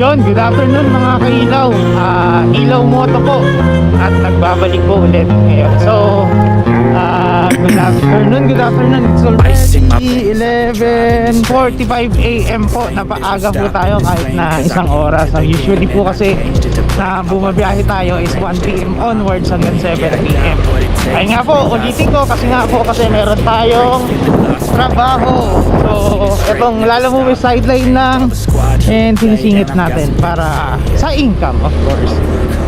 Yon, good afternoon mga kailaw. Ah, ilaw moto po. At nagbabalik po ulit ngayon. So, ah, good afternoon, good afternoon. It's already 11.45 a.m. po. Napaaga po tayo kahit na isang oras. So, usually po kasi na bumabiyahe tayo is 1 p.m. onwards hanggang 7 p.m. Ay nga po, ulitin ko kasi nga po kasi meron tayong trabaho. So, itong lalamuwi sideline lang and sinisingit natin para sa income of course.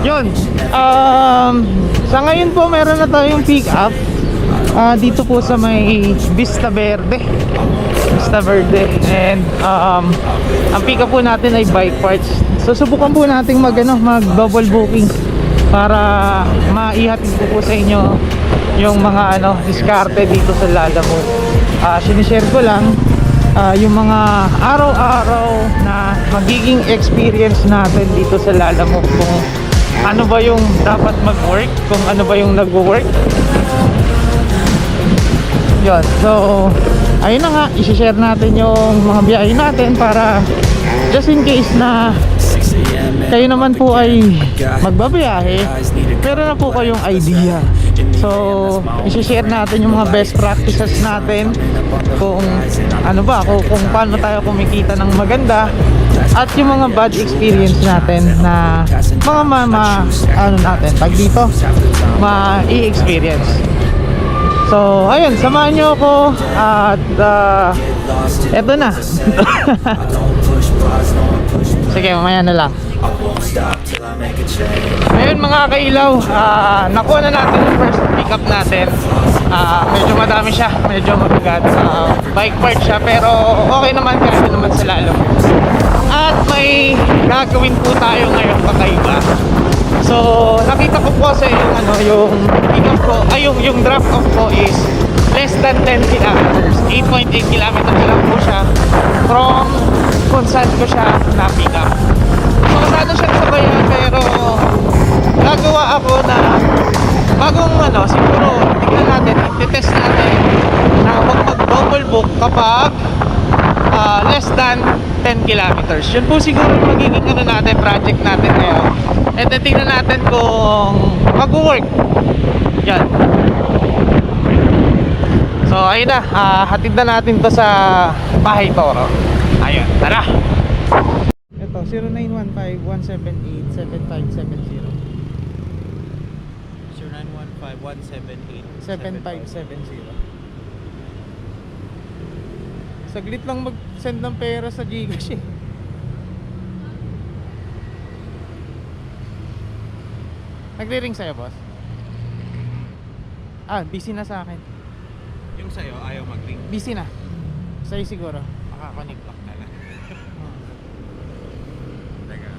Yun. Um, sa ngayon po meron na tayong pick up ah, dito po sa may Vista Verde. Vista Verde and um, ang pick up po natin ay bike parts. So subukan po nating mag ano, mag double booking para maihatid ko po sa inyo yung mga ano diskarte dito sa Lalamo. Ah, sinishare ko lang ah, yung mga araw-araw na magiging experience natin dito sa Lalamo kung ano ba yung dapat mag-work, kung ano ba yung nag-work. Yun, so ayun na nga, isi-share natin yung mga biyahe natin para just in case na kayo naman po ay magbabiyahe. Meron na po kayong idea. so isi-share natin yung mga best practices natin. kung ano ba kung, kung paano tayo kumikita ng maganda. At yung mga bad experience natin na mga ma, ma- ano natin pag dito ma-i-experience So, ayun, samahan nyo ako at uh, eto na. Sige, mamaya na lang. Ayun mga kailaw, ah, nakuha na natin yung first pickup natin. Ah, medyo madami siya, medyo mabigat. Ah, bike part siya, pero okay naman kasi naman sa lalo. At may gagawin po tayo ngayon kakaiba. So, nakita ko po sa yung ano, yung pickup ko, ay yung, yung drop off ko is less than 10 kilometers. 8.8 kilometers lang po siya from kung ko siya na-pick up. So, masyado siyang sabayan pero gagawa ako na bagong ano, siguro tingnan natin, i-test natin na huwag mag-double book kapag ah, less than 10 kilometers. Yun po siguro magiging ano natin, project natin ngayon. And then tingnan natin kung mag-work. Yan. So ayun na, ah, hatid na natin to sa Bahay Toro. Ayun, tara! Ito, 0915-178-7570 7570 Saglit lang mag-send ng pera sa Gcash eh. Nagre-ring sa'yo, boss? Ah, busy na sa akin. Yung sa'yo, ayaw mag-ring. Busy na. Sa'yo siguro. Makakonect Block na lang. Teka,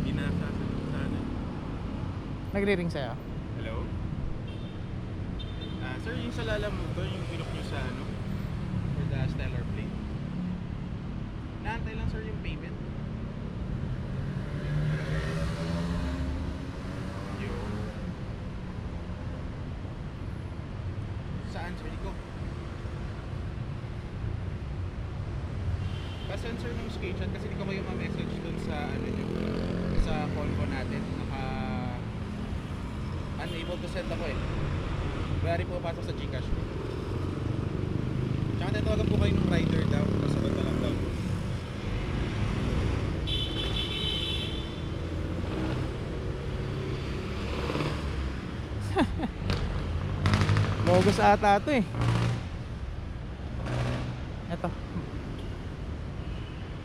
hindi na sasagot sa ano. Nagre-ring sa'yo? Hello? Ah, sir, yung sa lala mo to, yung pinok nyo sa ano? For the stellar plate. Naantay lang sir yung payment. Yo. Saan sir? Iko? Pasend sir ng screenshot kasi hindi ko kayo ma-message dun sa ano nyo sa call ko natin naka unable to send ako eh Kaya rin pumapasok sa Gcash ko Tsaka tatawagan po kayo ng rider daw Kasagot na lang daw Bogus ata ito eh. Ito.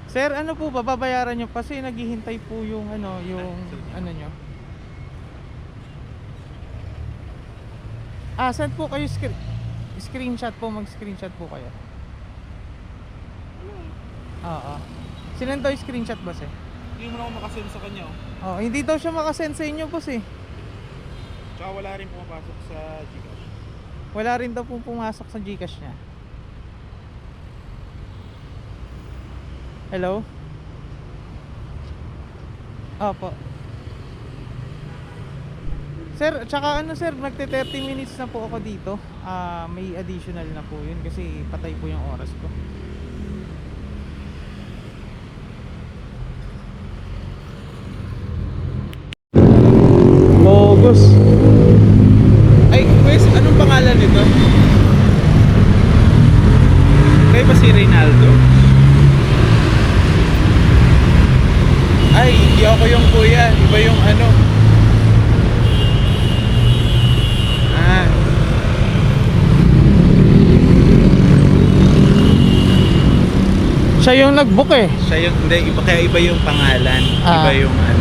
Sir, ano po ba babayaran nyo? Kasi naghihintay po yung ano, yung ano nyo. Ah, send po kayo screen screenshot po, mag-screenshot po kayo. Oo. Sinend daw yung screenshot boss eh. Hindi mo na ako makasend sa kanya oh. Oh, hindi daw siya makasend sa inyo boss eh. Tsaka wala rin pumapasok sa Gcash Wala rin daw pong pumasok sa Gcash niya. Hello? Opo. Sir, tsaka ano sir, nagte 30 minutes na po ako dito. Ah, may additional na po yun kasi patay po yung oras ko. modus. Ay, Wes, anong pangalan nito? Kayo ba si Reynaldo? Ay, hindi ako yung kuya. Iba yung ano. Ah. Siya yung nag-book eh. Siya yung, hindi, iba, kaya iba yung pangalan. Ah. Iba yung ano.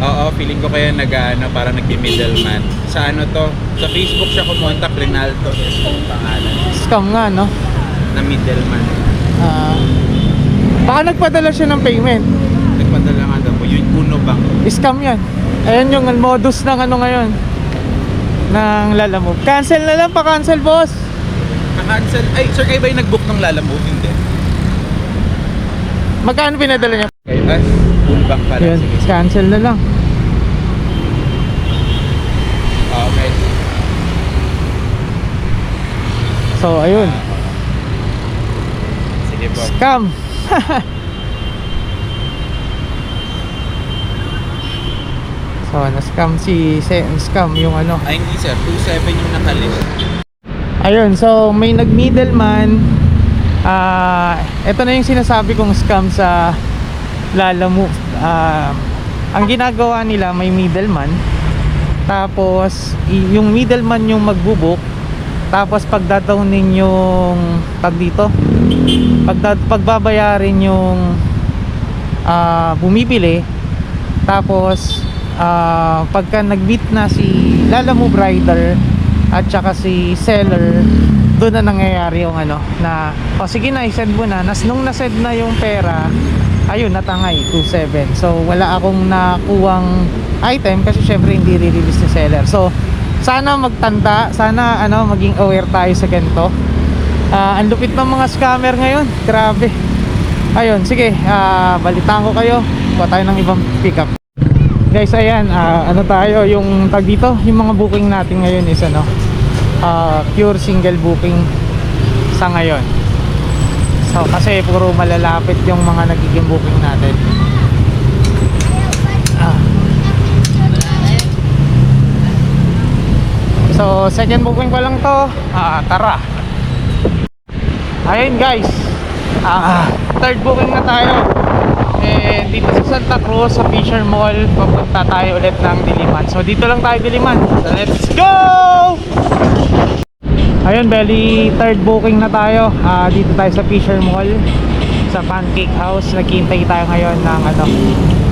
Oo, feeling ko kaya nag ano, parang nagbi-middleman. Sa ano to? Sa Facebook siya kumontak, Rinaldo is yung pangalan. Scam nga, no? Na middleman. Ah. baka nagpadala siya ng payment. Nagpadala nga daw po, yung Uno Bank. Scam yan. Ayan yung modus ng ano ngayon. Ng lalamove. Cancel na lang, pa-cancel boss. Na-cancel. Ay, sir, kayo ba yung nag-book ng Lalamove? Hindi. Magkano pinadala niya? Kayo ba? Uno Bank pala. Yun, Sige. cancel na lang. Okay. So, ayun. Sige po. Scam. so, na-scam si si scam yung ano. Ay, hindi sir. 27 yung nakalist. Ayun, so may nag-middleman. Ah, ito na yung sinasabi kong scam sa Lalamove. Ah, ang ginagawa nila may middleman. Tapos yung middleman yung magbubuk. Tapos pagdadawnin yung tag dito. Pagda, pagbabayarin yung ah, bumibili. Tapos ah, pagka nag-beat na si Lalamove rider at saka si seller doon na nangyayari yung ano na o sige na i-send mo na. Nas nung na-send na yung pera ayun natangay 27 so wala akong nakuwang item kasi syempre hindi re-release ni seller. So sana magtanda sana ano maging aware tayo sa ganito. Ah, ang lupit ng mga scammer ngayon. Grabe. Ayun sige ah, balitaan ko kayo. Kuha tayo ng ibang pickup guys ayan ah, ano tayo yung tag dito yung mga booking natin ngayon is ano ah, pure single booking sa ngayon. So kasi puro malalapit yung mga nagiging booking natin. Ah. so second booking pa lang to. Ah, tara. Ayun guys. Ah, third booking na tayo eh, dito sa Santa Cruz sa Fisher Mall papunta tayo ulit ng Diliman. So dito lang tayo Diliman. So let's go! Ayun belly third booking na tayo. Ah, dito tayo sa Fisher Mall sa Pancake House. Naghihintay tayo ngayon ng ano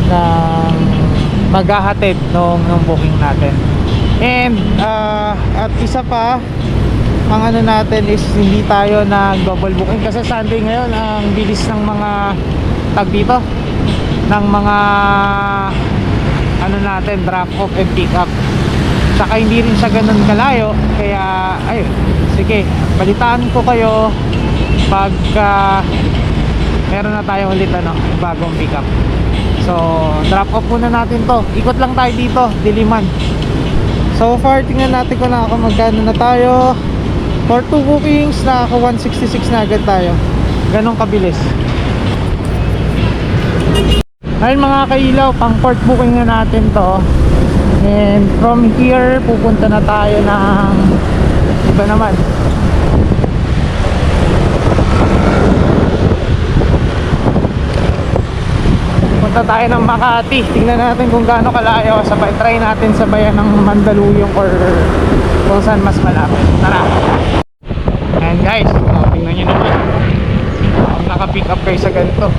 ng maghahatid nung, nung booking natin. And ah, at isa pa ang ano natin is hindi tayo nag double booking kasi Sunday ngayon ang bilis ng mga tag dito ng mga ano natin drop off and pick up. Saka hindi rin siya ganun kalayo kaya ayun sige balitaan ko kayo pagka meron na tayo ulit ano bagong pick up. So drop off muna natin to. Ikot lang tayo dito diliman. So far tingnan natin kung na ako magkano na tayo. For 2 bookings nakaka 166 na agad tayo. Ganun kabilis ayun mga kailaw pang port booking na natin to. And from here pupunta na tayo ng iba naman. Punta tayo ng Makati. Tingnan natin kung gaano kalayo. Sabay try natin sa bayan ng Mandaluyong or kung saan mas malapit. Tara. And guys oh, tingnan nyo naman. Kung naka-pick up kayo sa ganito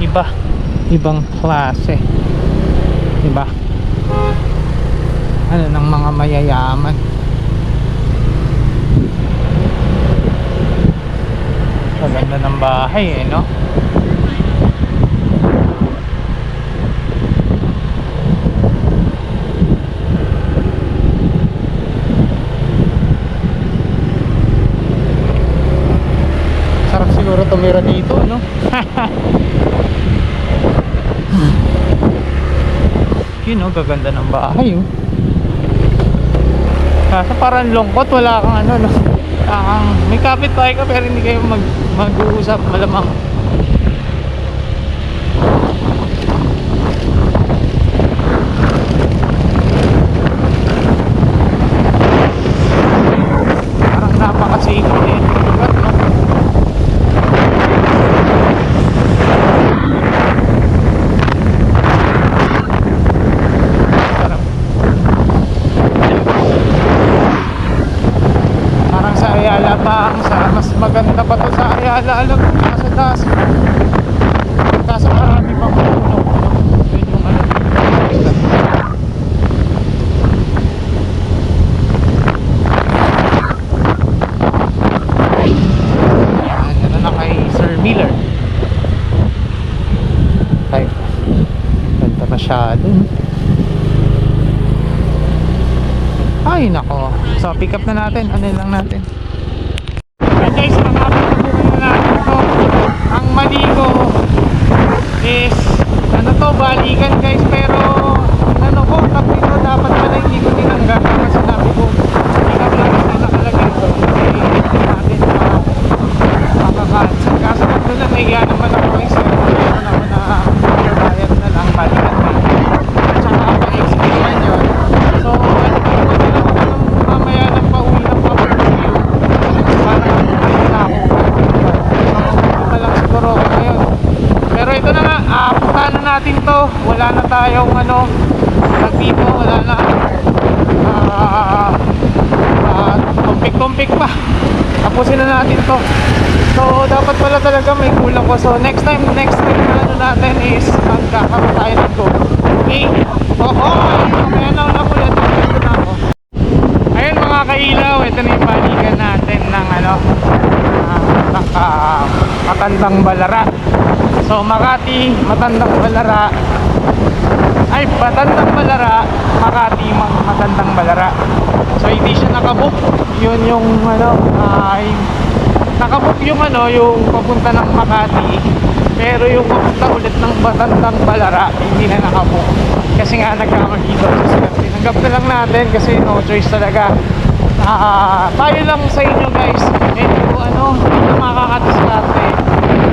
iba. Ibang klase. Diba? Ano ng mga mayayaman. Maganda ng bahay eh no siguro tumira dito no? Yun oh gaganda ng bahay oh. Kaso parang lungkot wala kang ano no? Ang may kapit tayo ka pero hindi kayo mag mag-uusap. Malamang Ayala pa ang sa mas maganda pa alam mo nasa taas. Kaso marami pang puno. Yun yung ano. Yan, ano na kay Sir Miller. Ay ganda masyado ay nako. So pick up na natin. Ano lang natin Ayan guys nakapagpunan na natin to ang mali ko is ano to balikan guys pero ano ko tap dito dapat pala hindi ko tinanggap kasi sinabi ko pick up lang na nakalagay ko kasi hindi natin ma makakancel kaso pag doon na nahiya naman ako kay sir ano naman na bayad na lang balikan na at saka pa explain yun so ano ko mamaya nang pauwi ng pa-review para ano na ako Pupunta lang siguro ako ngayon pero ito na nga ah, puntahan na natin to. Wala na tayong ano nagdito wala na. Ah, kumpik-kumpik pa. Tapusin na natin to. So dapat pala talaga may kulang ko. So next time next time na ano natin is magkakaroon tayo ng tour. Okay? Oho! Mamaya na una ko yan dito na ako ayun. Mga kailaw ito na yung balikan natin ng ano ah, ng ah, matandang balara so Makati matandang balara. Ay matandang balara Makati matandang balara. So hindi siya nakabook. Yun yung ano ay nakabook yung ano yung papunta ng Makati. Pero yung papunta ulit ng matandang balara hindi na nakabook. Kasi nga nagkamali daw so sila tinanggap na lang natin kasi no choice talaga. Ah, tayo lang sa inyo guys. Medyo ano hindi na makakadiskarte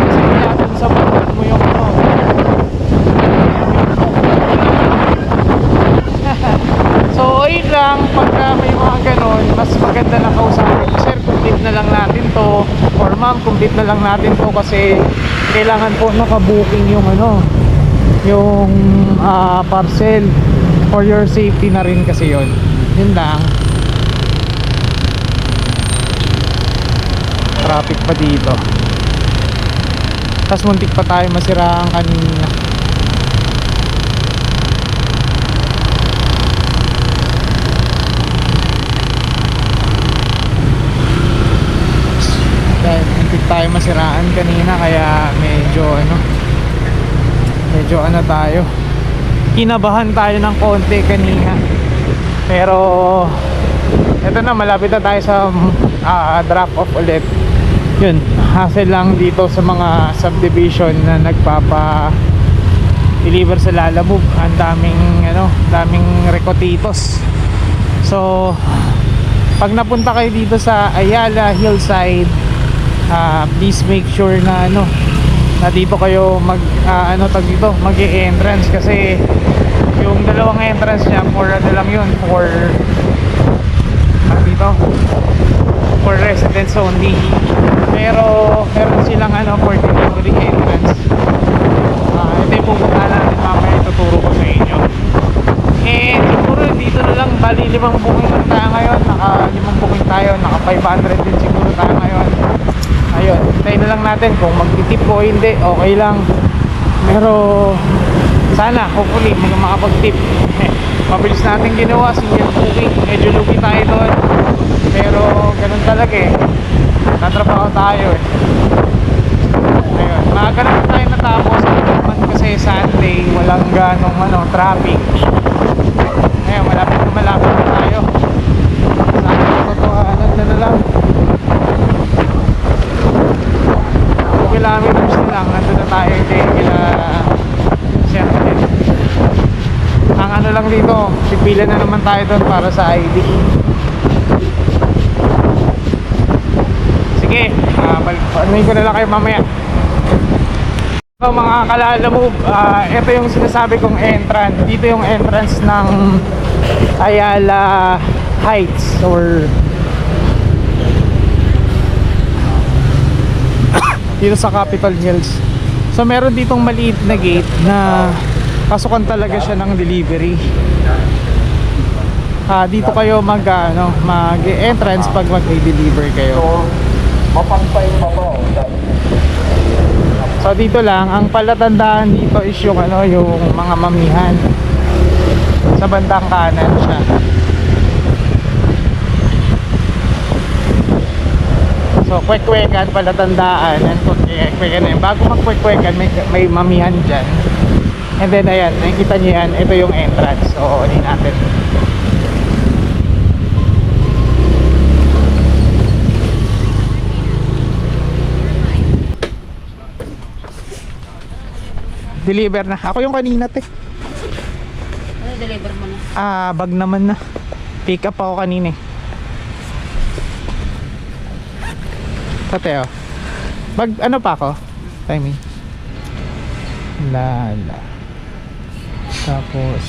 kasi dun sa button So, ayun lang, pagka may mga ganon, mas maganda na kausapin. Complete na lang natin to. Or ma'am, complete na lang natin to kasi kailangan po nakabooking yung ano, yung ah, parcel for your safety na rin kasi yon Yun lang. Traffic pa dito. Tapos muntik pa tayo masiraan kanina. dahil hindi tayo masiraan kanina kaya medyo ano medyo ano tayo. Kinabahan tayo ng konti kanina. Pero eto na malapit na tayo sa ah, drop off ulit yun hassle lang dito sa mga subdivision na nagpapa deliver sa Lalamove. Ang daming ano daming rekotitos. So pag napunta kayo dito sa Ayala Hillside ah, please make sure na ano na dito kayo mag ah, ano tag dito mag entrance kasi yung dalawang entrance niya for ano lang yun for tag dito for residents only pero meron silang ano for delivery entrance. Ah, ito yung pupuntahan natin mamaya tuturo ko sa inyo. And siguro dito na lang. Bali limang booking lang tayo ngayon. Naka limang booking tayo. Naka 500 din siguro tayo ngayon. Ayun tayo na lang natin kung magtitip o hindi. Okay lang. Pero sana hopefully mag makapag-tip. Mabilis natin ginawa. Single booking. Medyo lugi tayo doon. Pero ganun talaga eh tatrabaho tayo eh. Ayun maaga naman tayo natapos naman kasi Sunday walang ganong ano traffic. Ngayon malapit na malapit na tayo. Sana totohanan na na lang. 2 kilometers na lang nandun na tayo din kila ang ano lang dito pipila na naman tayo doon para sa ID sige uh, panuhin ko na lang kayo mamaya So mga kalala move, ah, ito yung sinasabi kong entrance. Dito yung entrance ng Ayala Heights or dito sa Capitol Hills. So meron ditong maliit na gate na pasukan talaga siya ng delivery. ah, dito kayo mag ano, mag-entrance pag mag-deliver kayo. Mapantay pa ba? So dito lang, ang palatandaan dito is yung ano, yung mga mamihan. Sa bandang kanan siya. So kwek-kwekan, palatandaan, and kwek-kwekan yun. Bago mag-kwek-kwekan, may, may mamihan dyan. And then ayan, nakikita niyo yan, ito yung entrance. So, unin natin. Deliver na. Ako yung kanina, te. Ano deliver mo na? Ah, bag naman na. Pick up ako kanina eh. Pati oh. Bag, ano pa ako? Timing. Lala. Tapos.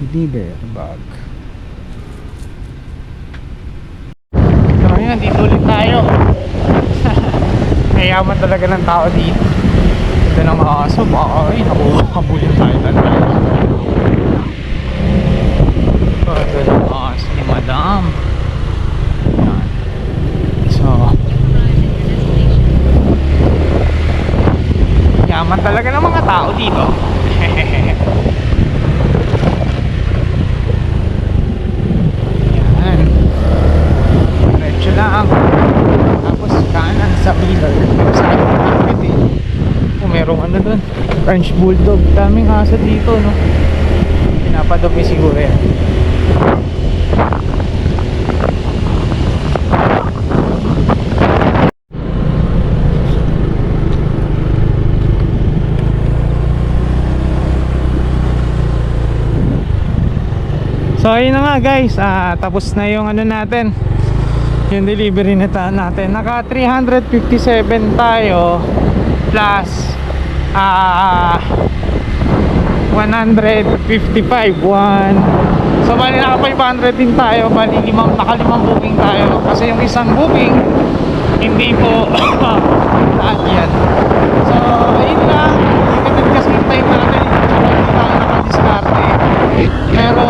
Deliver bag. So ayun, dito ulit tayo. Kayaman talaga ng tao dito. Ito ng mga aso, baka ay nakuha kabulin tayo talaga. Ito ng mga aso ni Madam. So, yaman talaga ng mga tao dito. Yan. Diretso lang. Tapos kanan sa pillar. Pero sa akin market eh. Oh, merong ano dun. French Bulldog. Daming aso dito, no? Pinapadumi siguro yan. So ayun na nga guys, ah, tapos na yung ano natin Yung delivery na natin Naka 357 tayo Plus ah 155 one. So bali naka 500 din tayo. Bali limang, naka limang booking tayo. Kasi yung isang booking Hindi po Lahat yan. So ayun lang. Limited kasi yung time natin Hindi tayo nakadiskarte Pero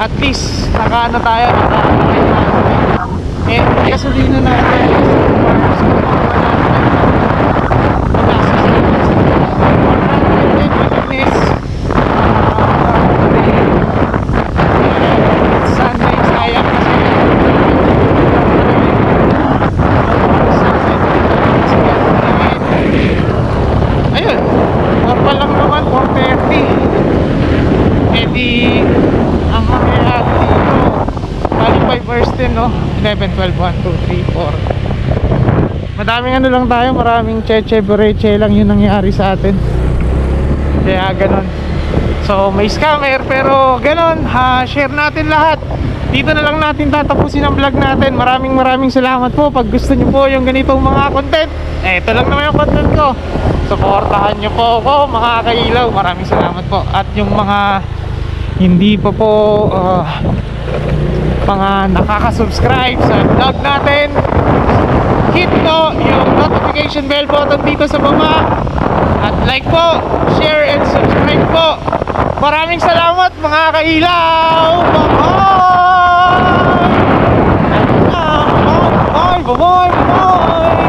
at least nakaano tayo naka eh gasolina natin Sunday sayang kasi ayun 4 pa lang naman 4.30 eh di ang mangyayari dito bali 5 hours din no 11, 12, 1, 2, 3, 4 madaming ano lang tayo maraming cheche bereche lang yung nangyari sa atin. Kaya ganon so may scammer pero ganon ha, share natin lahat. Dito na lang natin tatapusin ang vlog natin. Maraming maraming salamat po. Pag gusto nyo po yung ganitong mga content eh ito lang naman yung content ko. Supportahan nyo po ako mga kailaw. Maraming salamat po. At yung mga hindi pa po ah, mga nakaka-subscribe sa vlog natin hit po yung notification bell button dito sa baba. At like po, share and subscribe po. Maraming salamat mga kailaw. Bye bye bye bye bye bye